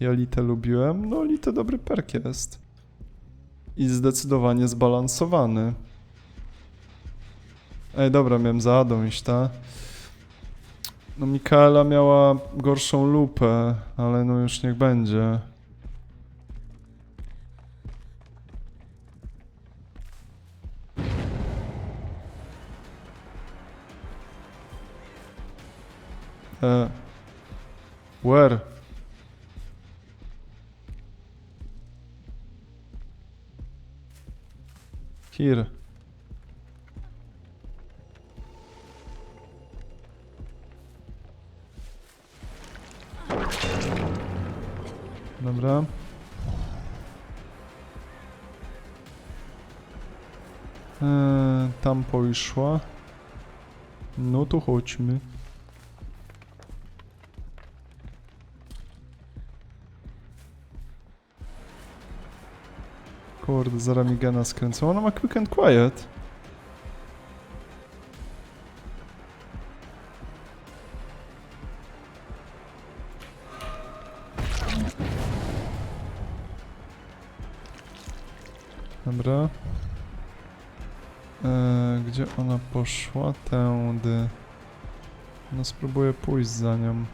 Ja Litę lubiłem. No, Litę dobry perk jest. I zdecydowanie zbalansowany. Ej, dobra, miałem za Adą iść, ta. No, Mikaela miała gorszą lupę, ale no już niech będzie. E. Where? Here. Dobra. Eee, tam poszła. No to chodźmy. Kurde, zaraz mi gena skręcą. Ona ma quick and quiet. Dobra. Eee, gdzie ona poszła? Tędy. No spróbuję pójść za nią.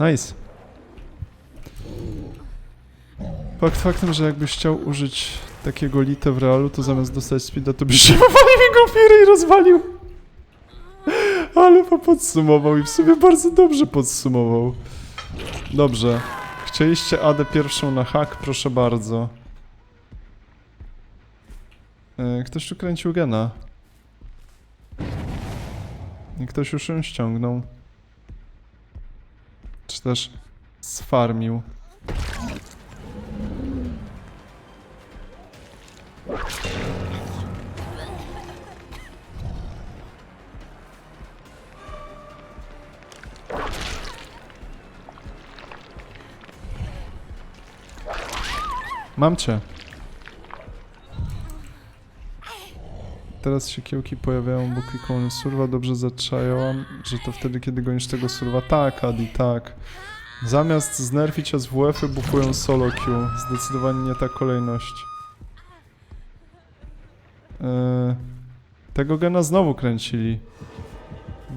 Nice. Fakt faktem, że jakbyś chciał użyć takiego lite w realu, to zamiast dostać speeda, to byś się wywalił jego firy i rozwalił. Ale po podsumował i w sumie bardzo dobrze podsumował. Dobrze. Chcieliście Adę pierwszą na hak? Proszę bardzo. E, Ktoś tu kręcił gena. I ktoś już ją ściągnął. Też sfarmił. Mam cię. Teraz się kiełki pojawiają, bo kliknąłem surwa, dobrze zaczęłam, że to wtedy, kiedy gonisz tego surwa. Tak, Adi, tak. Zamiast znerfić SWF-y, bufują solo Q. Zdecydowanie nie ta kolejność. Eee, tego gena znowu kręcili.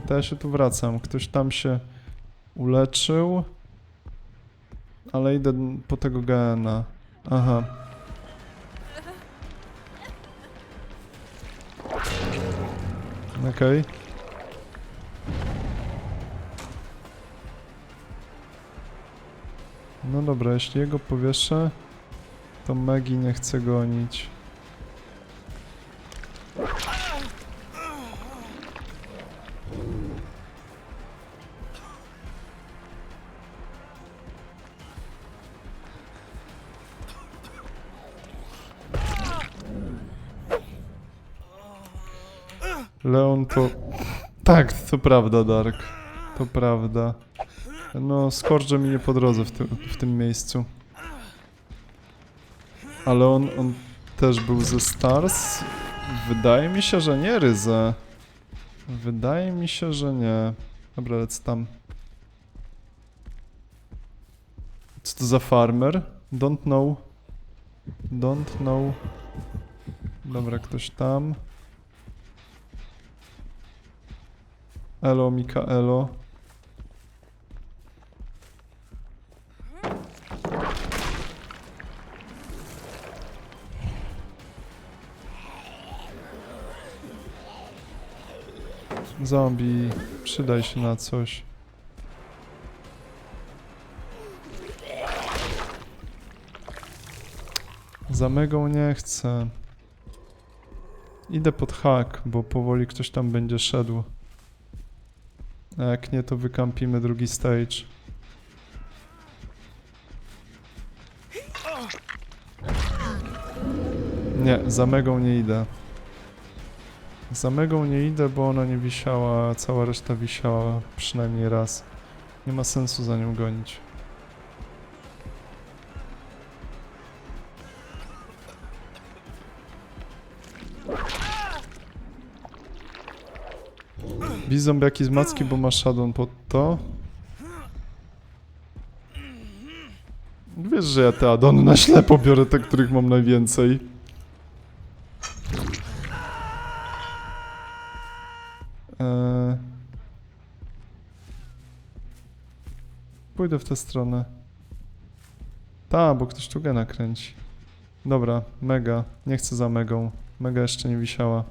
To ja się tu wracam. Ktoś tam się uleczył. Ale idę po tego gena. Aha. Okej. No dobra, jeśli jego powieszę, to Megi nie chce gonić. Leon to... Tak, to prawda, Dark. To prawda. No, skorże mi nie po drodze w, tym w tym miejscu. Ale on, on też był ze Stars? Wydaje mi się, że nie, Ryze. Wydaje mi się, że nie. Dobra, lecę tam. Co to za farmer? Don't know. Don't know. Dobra, ktoś tam. Elo, Mikaelo. Zombie, przydaj się na coś. Za megą nie chcę. Idę pod hak, bo powoli ktoś tam będzie szedł. A jak nie, to wykampimy drugi stage. Nie, za megą nie idę. Za megą nie idę, bo ona nie wisiała, cała reszta wisiała przynajmniej raz. Nie ma sensu za nią gonić. Bij zombiaki z macki, bo ma shadon pod to. Wiesz, że ja te addony na ślepo biorę te, których mam najwięcej. Eee... Pójdę w tę stronę. Ta, bo ktoś tu gena kręci. Dobra, mega. Nie chcę za megą. Mega jeszcze nie wisiała.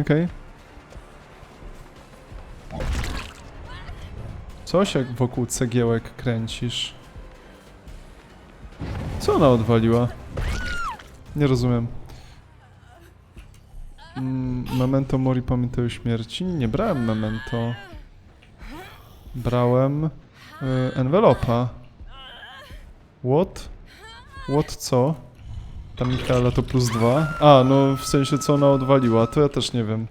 Okej. Coś jak wokół cegiełek kręcisz. Co ona odwaliła? Nie rozumiem. Mm, memento mori pamiętaj o śmierci. Nie brałem memento. Brałem y, envelopa. What? What co? Ta Mikaela to plus dwa. A, no w sensie co ona odwaliła, to ja też nie wiem.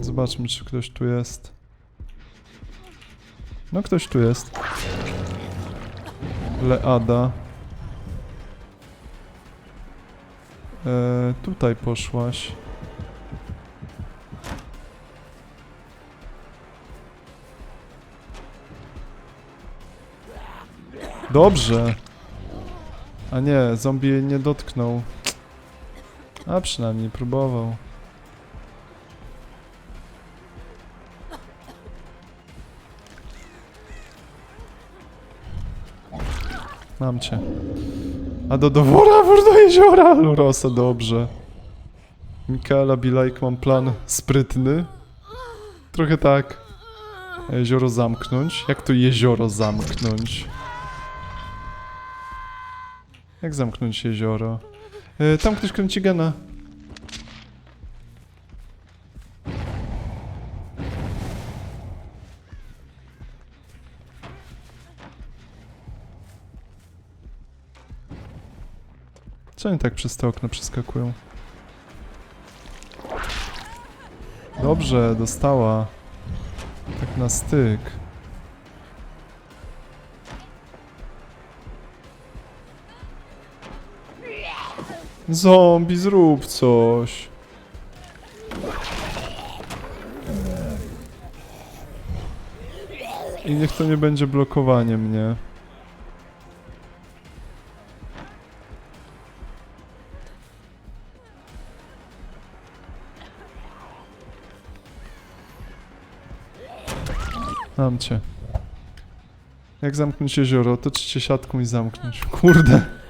Zobaczmy, czy ktoś tu jest. No, ktoś tu jest. Leada. E, tutaj poszłaś. Dobrze. A nie, zombie jej nie dotknął. A przynajmniej próbował. Mam cię. A do dowora, wór do jeziora! Lurosa, dobrze. Mikaela Bilajk, mam plan sprytny. Trochę tak. Jezioro zamknąć? Jak to jezioro zamknąć? Jak zamknąć jezioro? E, tam ktoś kręci gena. Co oni tak przez to okno przeskakują? Dobrze, dostała. Tak na styk. Zombie, zrób coś. I niech to nie będzie blokowanie mnie. Mam cię. Jak zamknąć jezioro? Otoczyć się siatką i zamknąć. Kurde.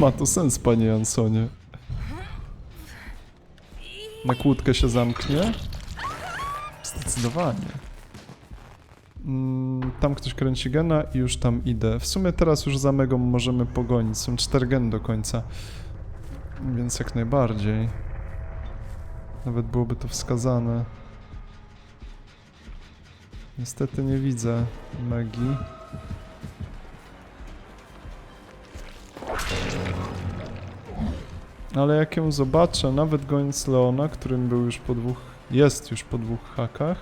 Ma to sens, panie Jansonie. Na kłódkę się zamknie? Zdecydowanie. Mm, tam ktoś kręci gena i już tam idę. W sumie teraz już za megą możemy pogonić. Są cztery geny do końca. Więc jak najbardziej. Nawet byłoby to wskazane. Niestety nie widzę Megi. Ale jak ją zobaczę, nawet goniąc Leona, którym był już po dwóch, jest już po dwóch hakach,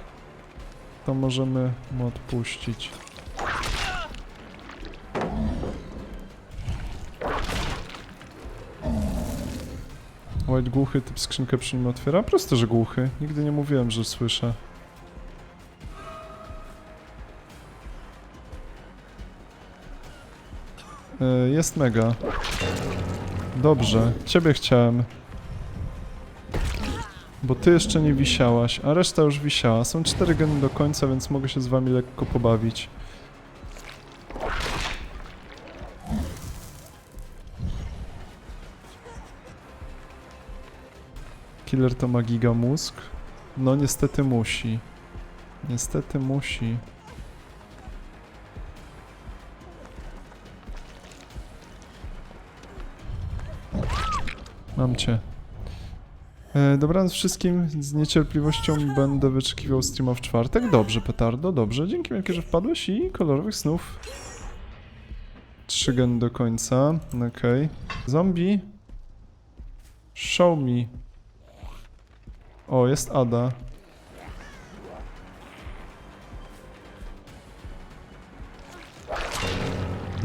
to możemy mu odpuścić. White głuchy, typ skrzynkę przy nim otwiera? Proste, że głuchy. Nigdy nie mówiłem, że słyszę. Y, Jest mega. Dobrze, ciebie chciałem. Bo ty jeszcze nie wisiałaś, a reszta już wisiała. Są cztery geny do końca, więc mogę się z wami lekko pobawić. Killer to ma giga mózg? No niestety musi. Niestety musi. Mam cię. E, dobranoc wszystkim. Z niecierpliwością będę wyczekiwał streama w czwartek. Dobrze, petardo, dobrze. Dzięki wielkie, że wpadłeś i kolorowych snów. Trzy gen do końca. Okej. Zombie. Show me. O, jest Ada.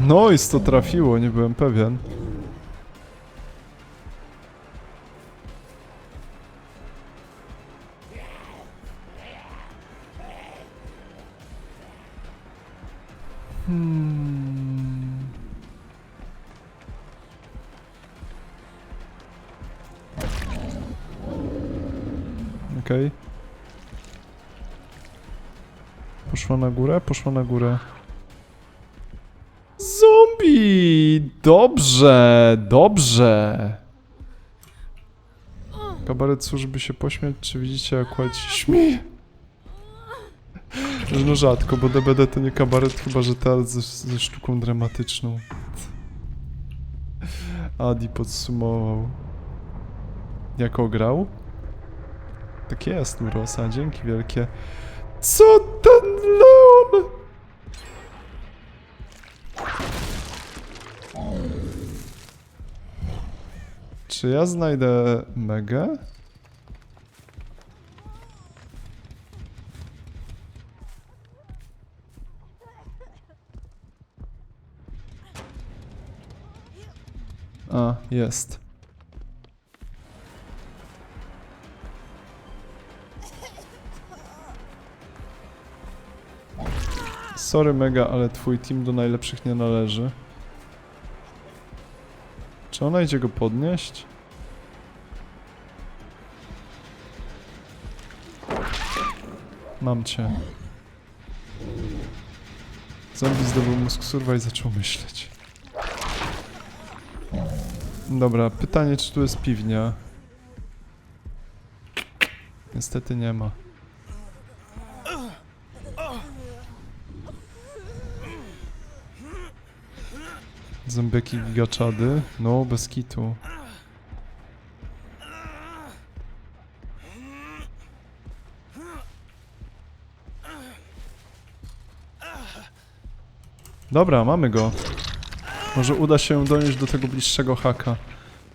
No i to trafiło, nie byłem pewien. Hmm. Okej. Poszła na górę? Poszła na górę. Zombie! Dobrze, dobrze. Kabaret służby się pośmiać, czy widzicie jak śmieje? No rzadko, bo DBD to nie kabaret, chyba że teatr ze, ze sztuką dramatyczną. Adi podsumował. Jak ograł? Tak jest, Urosa, dzięki wielkie. Co ten Leon? Czy ja znajdę Megę? Jest. Sorry Mega, ale twój team do najlepszych nie należy. Czy ona idzie go podnieść? Mam cię. Zombie zdobył mózg surwa i zaczął myśleć. Dobra, pytanie czy tu jest piwnia? Niestety nie ma. Zombiaki gigaczady? No, bez kitu. Dobra, mamy go. Może uda się donieść do tego bliższego haka.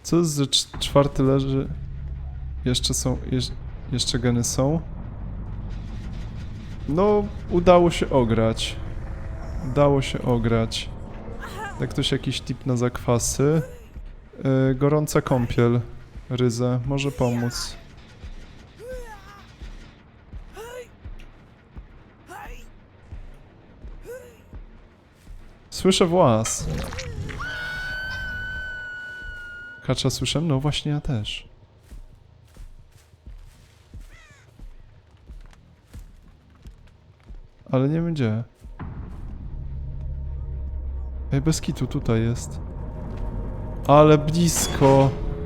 Co jest, że cz- czwarty leży? Jeszcze są, jeż, jeszcze geny są? No, udało się ograć. Udało się ograć. Jak ktoś jakiś tip na zakwasy? Yy, gorąca kąpiel. Ryzę, może pomóc. Słyszę włas. Kacza słyszę? No właśnie ja też. Ale nie wiem gdzie. Ej, bez kitu tutaj jest. Ale blisko.